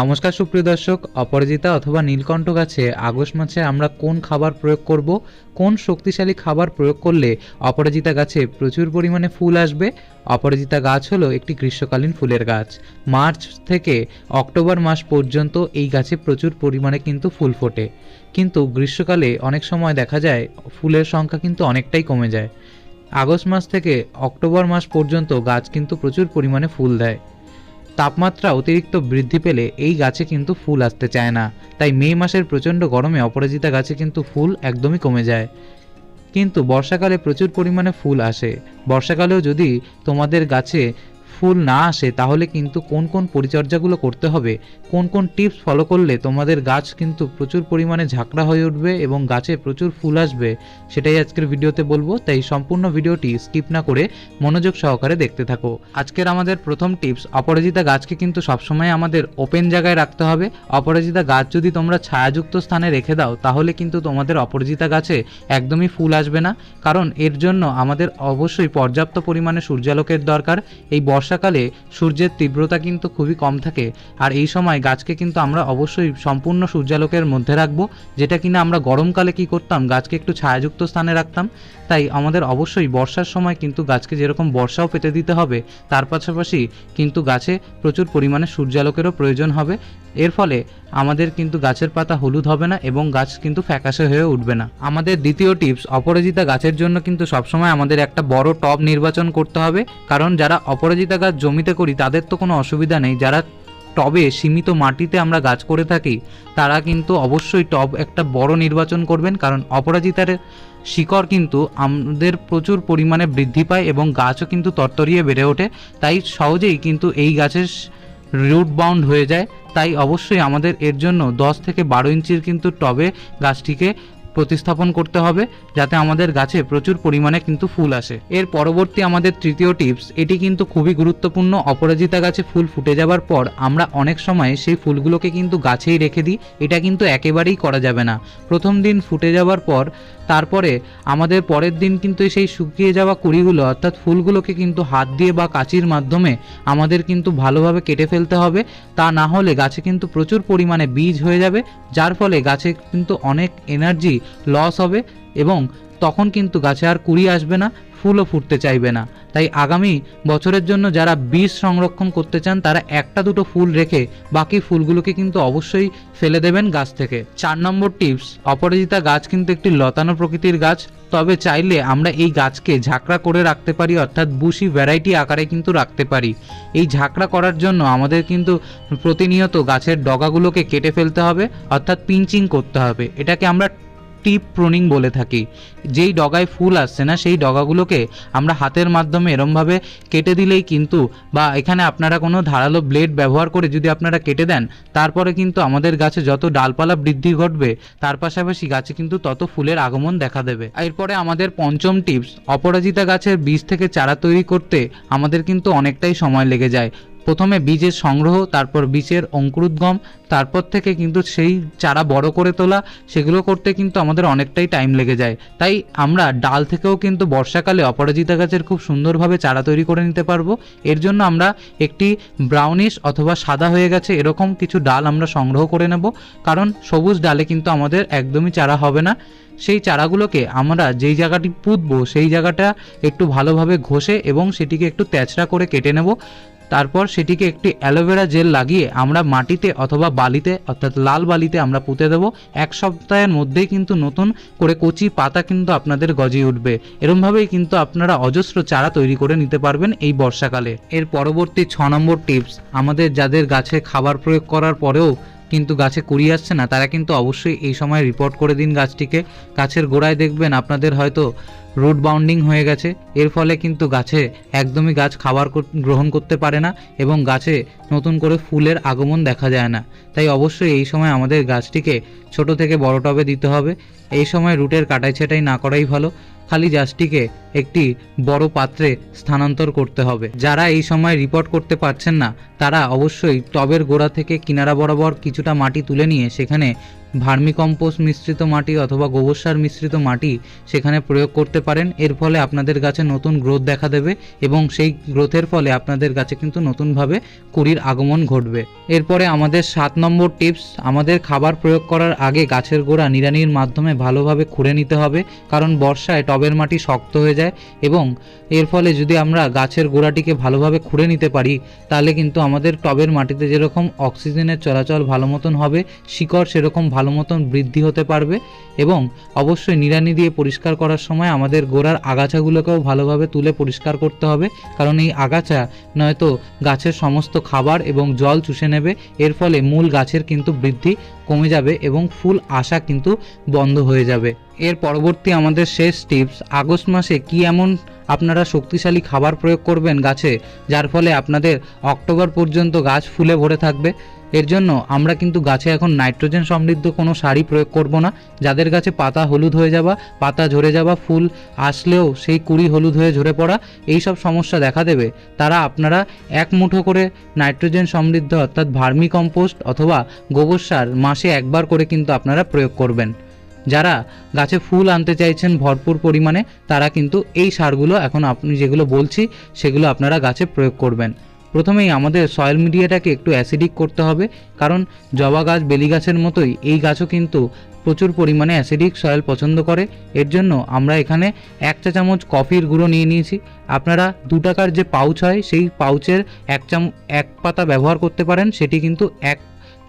নমস্কার সুপ্রিয় দর্শক, অপরাজিতা অথবা নীলকণ্ঠ গাছে আগস্ট মাসে আমরা কোন খাবার প্রয়োগ করব, কোন শক্তিশালী খাবার প্রয়োগ করলে অপরাজিতা গাছে প্রচুর পরিমাণে ফুল আসবে? অপরাজিতা গাছ হলো একটি গ্রীষ্মকালীন ফুলের গাছ। মার্চ থেকে অক্টোবর মাস পর্যন্ত এই গাছে প্রচুর পরিমাণে কিন্তু ফুল ফোটে। কিন্তু গ্রীষ্মকালে অনেক সময় দেখা যায় ফুলের সংখ্যা কিন্তু অনেকটাই কমে যায়। আগস্ট মাস থেকে অক্টোবর মাস পর্যন্ত গাছ কিন্তু প্রচুর পরিমাণে ফুল দেয়। তাপমাত্রা অতিরিক্ত বৃদ্ধি পেলে এই গাছে কিন্তু ফুল আসতে চায় না। তাই মে মাসের প্রচণ্ড গরমে অপরাজিতা গাছে কিন্তু ফুল একদমই কমে যায়। কিন্তু বর্ষাকালে প্রচুর পরিমাণে ফুল আসে। বর্ষাকালেও যদি তোমাদের গাছে ফুল না আসে, তাহলে কিন্তু কোন কোন পরিচর্যাগুলো করতে হবে, কোন কোন টিপস ফলো করলে তোমাদের গাছ কিন্তু প্রচুর পরিমাণে ঝাঁকড়া হয়ে উঠবে এবং গাছে প্রচুর ফুল আসবে, সেটাই আজকের ভিডিওতে বলব। তাই সম্পূর্ণ ভিডিওটি স্কিপ না করে মনোযোগ সহকারে দেখতে থাকো। আজকের আমাদের প্রথম টিপস, অপরাজিতা গাছকে কিন্তু সবসময় আমাদের ওপেন জায়গায় রাখতে হবে। অপরাজিতা গাছ যদি তোমরা ছায়াযুক্ত স্থানে রেখে দাও, তাহলে কিন্তু তোমাদের অপরাজিতা গাছে একদমই ফুল আসবে না। কারণ এর জন্য আমাদের অবশ্যই পর্যাপ্ত পরিমাণে সূর্যালোকের দরকার। এই বর্ষাকালে সূর্যের তীব্রতা কিন্তু খুবই কম থাকে। আর এই সময় গাছকে কিন্তু আমরা অবশ্যই সম্পূর্ণ সূর্যালোকের মধ্যে রাখব। যেটা কিনা আমরা গরমকালে কি করতাম? গাছকে একটু ছায়াযুক্ত স্থানে রাখতাম। তাই আমাদের অবশ্যই বর্ষার সময় কিন্তু গাছকে যেরকম বর্ষাও পেতে দিতে হবে, তার পাশাপাশি কিন্তু গাছে প্রচুর পরিমাণে সূর্যালোকেরও প্রয়োজন হবে। এর ফলে আমাদের কিন্তু গাছের পাতা হলুদ হবে না এবং গাছ কিন্তু ফ্যাকাশে হয়ে উঠবে না। আমাদের দ্বিতীয় টিপস, অপরাজিতা গাছের জন্য কিন্তু সবসময় আমাদের একটা বড় টব নির্বাচন করতে হবে। কারণ যারা অপরাজিতা গাছ জমিতে করি, তাদের তো কোনো অসুবিধা নেই। যারা টবে সীমিত মাটিতে আমরা গাছ করে থাকি, তারা কিন্তু অবশ্যই টব একটা বড় নির্বাচন করবেন, কারণ অপরাজিতার শিকড় কিন্তু আমাদের প্রচুর পরিমাণে বৃদ্ধি পায় এবং গাছও কিন্তু তরতরিয়ে বেড়ে ওঠে। তাই সহজেই কিন্তু এই গাছের রুট বাউন্ড হয়ে যায়। তাই অবশ্যই আমাদের এর জন্য দশ থেকে বারো ইঞ্চির কিন্তু টবে গাছটিকে প্রতিস্থাপন করতে হবে যাতে আমাদের গাছে প্রচুর পরিমাণে কিন্তু ফুল আসে। এর পরবর্তী আমাদের তৃতীয় টিপস, এটি কিন্তু খুবই গুরুত্বপূর্ণ, অপরাজিতা গাছে ফুল ফুটে যাবার পর আমরা অনেক সময় সেই ফুলগুলোকে কিন্তু গাছেই রেখে দিই, এটা কিন্তু একেবারেই করা যাবে না। প্রথম দিন ফুটে যাওয়ার পর, তারপরে আমাদের পরের দিন কিন্তু সেই শুকিয়ে যাওয়া কুড়িগুলো, অর্থাৎ ফুলগুলোকে কিন্তু হাত দিয়ে বা কাঁচির মাধ্যমে আমাদের কিন্তু ভালোভাবে কেটে ফেলতে হবে। তা না হলে গাছে কিন্তু প্রচুর পরিমাণে বীজ হয়ে যাবে, যার ফলে গাছে কিন্তু অনেক এনার্জি লস হবে এবং তখন কিন্তু গাছে আর কুড়ি আসবে না, ফুলও ফুটতে চাইবে না। তাই আগামী বছরের জন্য যারা বীজ সংরক্ষণ করতে চান, তারা একটা দুটো ফুল রেখে বাকি ফুলগুলোকে কিন্তু অবশ্যই ফেলে দেবেন গাছ থেকে। চার নম্বর টিপস, অপরাজিতা গাছ কিন্তু একটি লতানো প্রকৃতির গাছ, তবে চাইলে আমরা এই গাছকে ঝাঁকড়া করে রাখতে পারি, অর্থাৎ বুশি ভ্যারাইটি আকারে কিন্তু রাখতে পারি। এই ঝাঁকড়া করার জন্য আমাদের কিন্তু প্রতিনিয়ত গাছের ডগাগুলোকে কেটে ফেলতে হবে, অর্থাৎ পিঞ্চিং করতে হবে। এটাকে আমরা টিপ প্রুনিং বলে থাকি। যেই ডগায় ফুল আসছে না, সেই ডগাগুলোকে আমরা হাতের মাধ্যমে এরমভাবে কেটে দিলেই কিন্তু বা এখানে আপনারা কোনো ধারালো ব্লেড ব্যবহার করে যদি আপনারা কেটে দেন, তারপরে কিন্তু আমাদের গাছে যত ডালপালা বৃদ্ধি ঘটবে, তার পাশাপাশি গাছে কিন্তু তত ফুলের আগমন দেখা দেবে। এরপরে আমাদের পঞ্চম টিপস, অপরাজিতা গাছের বীজ থেকে চারা তৈরি করতে আমাদের কিন্তু অনেকটাই সময় লেগে যায়। প্রথমে বীজের সংগ্রহ, তারপর বীজের অঙ্কুরোদ্গম, তারপর থেকে কিন্তু সেই চারা বড় করে তোলা, সেগুলো করতে কিন্তু আমাদের অনেকটাই টাইম লেগে যায়। তাই আমরা ডাল থেকেও কিন্তু বর্ষাকালে অপরাজিতা গাছের খুব সুন্দরভাবে চারা তৈরি করে নিতে পারব। এর জন্য আমরা একটি ব্রাউনিশ অথবা সাদা হয়ে গেছে এরকম কিছু ডাল আমরা সংগ্রহ করে নেব। কারণ সবুজ ডালে কিন্তু আমাদের একদমই চারা হবে না। সেই চারাগুলোকে আমরা যেই জায়গাটি পুঁতবো, সেই জায়গাটা একটু ভালোভাবে ঘষে এবং সেটিকে একটু তেচড়া করে কেটে নেব। তারপর সেটিকে একটি অ্যালোভেরা জেল লাগিয়ে আমরা মাটিতে অথবা বালিতে, অর্থাৎ লাল বালিতে আমরা পুঁতে দেবো। এক সপ্তাহের মধ্যেই কিন্তু নতুন করে কচি পাতা কিন্তু আপনাদের গজিয়ে উঠবে। এরমভাবেই কিন্তু আপনারা অজস্র চারা তৈরি করে নিতে পারবেন এই বর্ষাকালে। এর পরবর্তী ছ নম্বর টিপস, আমাদের যাদের গাছে খাবার প্রয়োগ করার পরেও কিন্তু গাছে কুড়ি আসছে না, তারা কিন্তু অবশ্যই এই সময় রিপোর্ট করে দিন গাছটিকে। গাছের গোড়ায় দেখবেন আপনাদের হয়তো রুট বাউন্ডিং হয়ে গেছে। এর ফলে কিন্তু গাছে একদমই গাছ খাবার গ্রহণ করতে পারে না এবং গাছে নতুন করে ফুলের আগমন দেখা যায় না। তাই অবশ্যই এই সময় আমাদের গাছটিকে ছোট থেকে বড় টবে দিতে হবে। এই সময় রুটের কাটাই ছাটাই না করাই ভালো। খালি গাছটিকে একটি বড় পাত্রে স্থানান্তর করতে হবে। যারা এই সময় রিপোর্ট করতে পারছেন না, তারা অবশ্যই টবের গোড়া থেকে কিনারা বরাবর কিছুটা মাটি তুলে নিয়ে সেখানে ভার্মিকম্পোস্ট মিশ্রিত মাটি অথবা গোবর সার মিশ্রিত মাটি সেখানে প্রয়োগ করতে পারেন। এর ফলে আপনাদের গাছে নতুন গ্রোথ দেখা দেবে এবং সেই গ্রোথের ফলে আপনাদের গাছে কিন্তু নতুনভাবে কুড়ির আগমন ঘটবে। এরপরে আমাদের সাত নম্বর টিপস, আমাদের খাবার প্রয়োগ করার আগে গাছের গোড়া নিড়ানির মাধ্যমে ভালোভাবে খুঁড়ে নিতে হবে, কারণ বর্ষায় টবের মাটি শক্ত হয়ে যায় এবং এর ফলে যদি আমরা গাছের গোড়াটিকে ভালোভাবে খুঁড়ে নিতে পারি, তাহলে কিন্তু আমাদের টবের মাটিতে যেরকম অক্সিজেনের চলাচল ভালো মতন হবে, শিকড় সেরকম ভালো মতন বৃদ্ধি হতে পারবে এবং অবশ্যই নিড়ানি দিয়ে পরিষ্কার করার সময় আমাদের গোড়ার আগাছাগুলোকেও ভালোভাবে তুলে পরিষ্কার করতে হবে। কারণ এই আগাছা নয়তো গাছের সমস্ত খাবার এবং জল চুষে নেবে। এর ফলে মূল গাছের কিন্তু বৃদ্ধি কমে যাবে এবং ফুল আসা কিন্তু বন্ধ হয়ে যাবে। এর পরবর্তী আমাদের শেষ টিপস, আগস্ট মাসে কি এমন আপনারা শক্তিশালী খাবার প্রয়োগ করবেন গাছে, যার ফলে আপনাদের অক্টোবর পর্যন্ত গাছ ফুলে ভরে থাকবে? এর জন্য আমরা কিন্তু গাছে এখন নাইট্রোজেন সমৃদ্ধ কোনো সারই প্রয়োগ করব না। যাদের গাছে পাতা হলুদ হয়ে যাওয়া, পাতা ঝরে যাওয়া, ফুল আসলেও সেই কুড়ি হলুদ হয়ে ঝরে পড়া এই সব সমস্যা দেখা দেবে। তারা আপনারা এক মুঠো করে নাইট্রোজেন সমৃদ্ধ অর্থাৎ ভার্মি কম্পোস্ট অথবা গোবর সার মাসে একবার করে কিন্তু আপনারা প্রয়োগ করবেন। যারা গাছে ফুল আনতে চাইছেন ভরপুর পরিমাণে, তারা কিন্তু এই সারগুলো এখন আপনি যেগুলো বলছি, সেগুলো আপনারা গাছে প্রয়োগ করবেন। প্রথমেই আমাদের সয়েল মিডিয়াটাকে একটু অ্যাসিডিক করতে হবে, কারণ জবা গাছ, বেলি গাছের মতোই এই গাছও কিন্তু প্রচুর পরিমাণে অ্যাসিডিক সয়েল পছন্দ করে। এর জন্য আমরা এখানে এক চা চামচ কফির গুঁড়ো নিয়ে নিয়েছি। আপনারা দু টাকার যে পাউচ হয়, সেই পাউচের এক চাম, এক পাতা ব্যবহার করতে পারেন, সেটি কিন্তু এক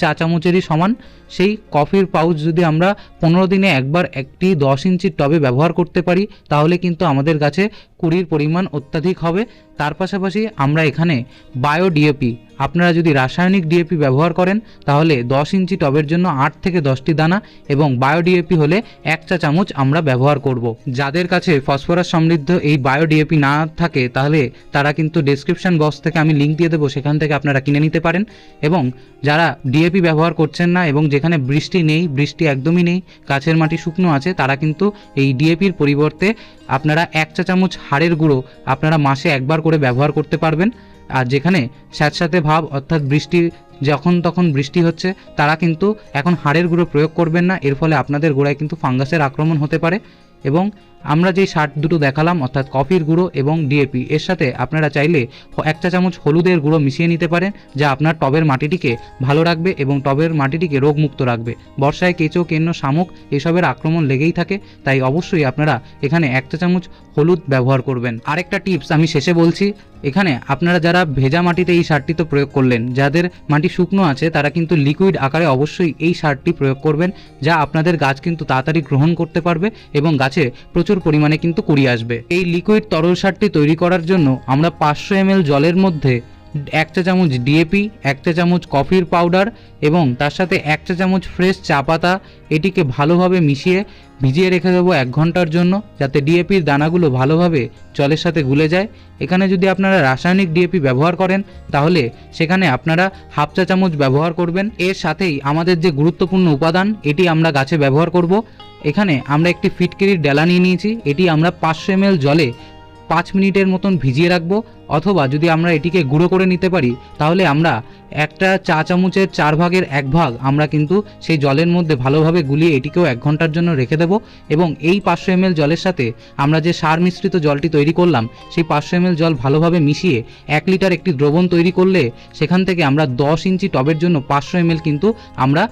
চা চামচেরই সমান। সেই কফির পাউচ যদি আমরা পনেরো দিনে একবার একটি দশ ইঞ্চির টবে ব্যবহার করতে পারি, তাহলে কিন্তু আমাদের গাছে কুড়ির পরিমাণ অত্যাধিক হবে। তার পাশাপাশি আমরা এখানে বায়ো ডিএপি আপনারা যদি রাসায়নিক ডিএপি ব্যবহার করেন, তাহলে দশ ইঞ্চি টবের জন্য আট থেকে দশটি দানা এবং বায়ো ডিএপি হলে এক চা চামচ আমরা ব্যবহার করব। যাদের কাছে ফসফরাস সমৃদ্ধ এই বায়ো ডিএপি না থাকে, তাহলে তারা কিন্তু ডেসক্রিপশন বক্স থেকে আমি লিঙ্ক দিয়ে দেবো, সেখান থেকে আপনারা কিনে নিতে পারেন এবং যারা ডিএপি ব্যবহার করছেন না এবং যেখানে বৃষ্টি নেই, বৃষ্টি একদমই নেই, গাছের মাটি শুকনো আছে, তারা কিন্তু এই ডিএপির পরিবর্তে আপনারা এক চা চামচ হাড়ের গুঁড়ো আপনারা মাসে একবার করে ব্যবহার করতে পারবেন আর যেখানে স্যাঁতস্যাঁতে ভাব অর্থাৎ বৃষ্টি, যখন তখন বৃষ্টি হচ্ছে, তারা কিন্তু এখন হাড়ের গুঁড়ো প্রয়োগ করবেন না। এর ফলে আপনাদের গোড়ায় কিন্তু ফাঙ্গাসের আক্রমণ হতে পারে এবং আমরা যেই সার দুটো দেখালাম, অর্থাৎ কফির গুঁড়ো এবং ডিএপি এর সাথে আপনারা চাইলে এক চা চামচ হলুদের গুঁড়ো মিশিয়ে নিতে পারেন, যা আপনার টবের মাটিটিকে ভালো রাখবে এবং টবের মাটিটিকে রোগমুক্ত রাখবে। বর্ষায় কেঁচো, কেন্ন, শামুক এসবের আক্রমণ লেগেই থাকে, তাই অবশ্যই আপনারা এখানে এক চা চামচ হলুদ ব্যবহার করবেন। আরেকটা টিপস আমি শেষে বলছি, এখানে আপনারা যারা ভেজা মাটিতে এই সারটি তো প্রয়োগ করলেন, যাদের মাটি শুকনো আছে, তারা কিন্তু লিকুইড আকারে অবশ্যই এই সারটি প্রয়োগ করবেন, যা আপনাদের গাছ কিন্তু তাড়াতাড়ি গ্রহণ করতে পারবে এবং গাছে প্রচুর পরিমাণে কিন্তু কুড়ি আসবে। এই লিকুইড তরল সারটি তৈরি করার জন্য আমরা পাঁচশো এম জলের মধ্যে এক চা চামচ ডিএপি এক চা চামচ কফির পাউডার এবং তার সাথে এক চা চামচ ফ্রেশ চা পাতা এটিকে ভালোভাবে মিশিয়ে ভিজিয়ে রেখে দেবো এক ঘণ্টার জন্য যাতে ডিএপির দানাগুলো ভালোভাবে জলের সাথে গুলে যায়। এখানে যদি আপনারা রাসায়নিক ডিএপি ব্যবহার করেন, তাহলে সেখানে আপনারা হাফ চা চামচ ব্যবহার করবেন। এর সাথেই আমাদের যে গুরুত্বপূর্ণ উপাদান, এটি আমরা গাছে ব্যবহার করব। এখানে আমরা একটি ফিটকিরির ডেলা নিয়ে নিয়েছি এটি আমরা পাঁচশো এম জলে পাঁচ মিনিটের মতন ভিজিয়ে রাখব, অথবা যদি আমরা এটিকে গুঁড়ো করে নিতে পারি, তাহলে আমরা একটা চা চামচের চার ভাগের এক ভাগ আমরা কিন্তু সেই জলের মধ্যে ভালোভাবে গুলিয়ে এটিকেও এক ঘণ্টার জন্য রেখে দেবো এবং এই পাঁচশো এম জলের সাথে আমরা যে সার মিশ্রিত জলটি তৈরি করলাম, সেই পাঁচশো এম জল ভালোভাবে মিশিয়ে এক লিটার একটি দ্রবণ তৈরি করলে সেখান থেকে আমরা দশ ইঞ্চি টবের জন্য পাঁচশো এম কিন্তু আমরা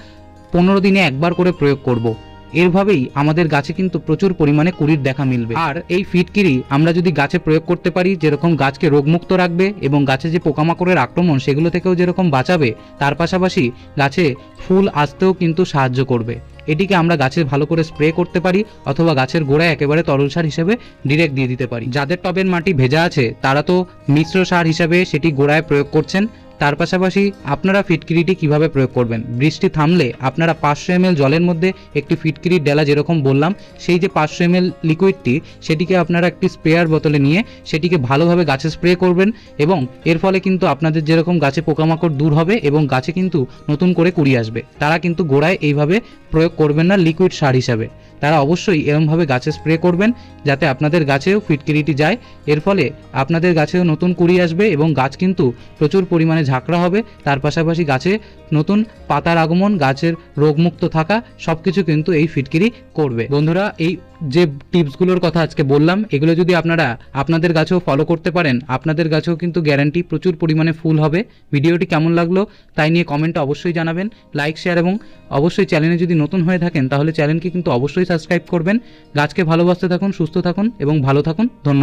পনেরো দিনে একবার করে প্রয়োগ করব। এরভাবেই আমাদের গাছে কিন্তু প্রচুর পরিমাণে কুড়ির দেখা মিলবে। আর এই ফিটকিরি আমরা যদি গাছে প্রয়োগ করতে পারি, যেরকম গাছকে রোগমুক্ত রাখবে এবং গাছে যে পোকামাকড়ের আক্রমণ সেগুলো থেকেও যেরকম বাঁচাবে, তার পাশাপাশি গাছে ফুল আসতেও কিন্তু সাহায্য করবে। এটিকে আমরা গাছে ভালো করে স্প্রে করতে পারি অথবা গাছের গোড়ায় একেবারে তরল সার হিসেবে ডিরেক্ট দিয়ে দিতে পারি। যাদের টবের মাটি ভেজা আছে, তারা তো মিশ্র সার হিসাবে সেটি গোড়ায় প্রয়োগ করছেন। তার পাশাপাশি আপনারা ফিটকিরিটি কীভাবে প্রয়োগ করবেন? বৃষ্টি থামলে আপনারা পাঁচশো এম জলের মধ্যে একটি ফিটকিরির ডেলা যেরকম বললাম, সেই যে পাঁচশো এম লিকুইডটি, সেটিকে আপনারা একটি স্প্রেয়ার বোতলে নিয়ে সেটিকে ভালোভাবে গাছে স্প্রে করবেন এবং এর ফলে কিন্তু আপনাদের যেরকম গাছে পোকামাকড় দূর হবে এবং গাছে কিন্তু নতুন করে কুড়ি আসবে। তারা কিন্তু গোড়ায় এইভাবে প্রয়োগ করবেন না লিকুইড সার হিসাবে। তারা অবশ্যই এরমভাবে গাছে স্প্রে করবেন যাতে আপনাদের গাছেও ফিটকিরিটি যায়। এর ফলে আপনাদের গাছেও নতুন কুড়ি আসবে এবং গাছ কিন্তু প্রচুর পরিমাণে ঝাঁকড়া হবে, তার পাশাপাশি গাছে নতুন পাতার আগমন, গাছের রোগমুক্ত থাকা সব কিছু কিন্তু এই ফিটকিরি করবে। বন্ধুরা, এই যে টিপসগুলোর কথা আজকে বললাম, এগুলো যদি আপনারা আপনাদের গাছেও ফলো করতে পারেন, আপনাদের গাছেও কিন্তু গ্যারান্টি প্রচুর পরিমাণে ফুল হবে। ভিডিওটি কেমন লাগল তাই নিয়ে কমেন্টে অবশ্যই জানাবেন লাইক শেয়ার এবং অবশ্যই চ্যানেলে যদি নতুন হয়ে থাকেন, তাহলে চ্যানেলকে কিন্তু অবশ্যই সাবস্ক্রাইব করবেন। গাছকে ভালোবাসতে থাকুন, সুস্থ থাকুন এবং ভালো থাকুন। ধন্যবাদ।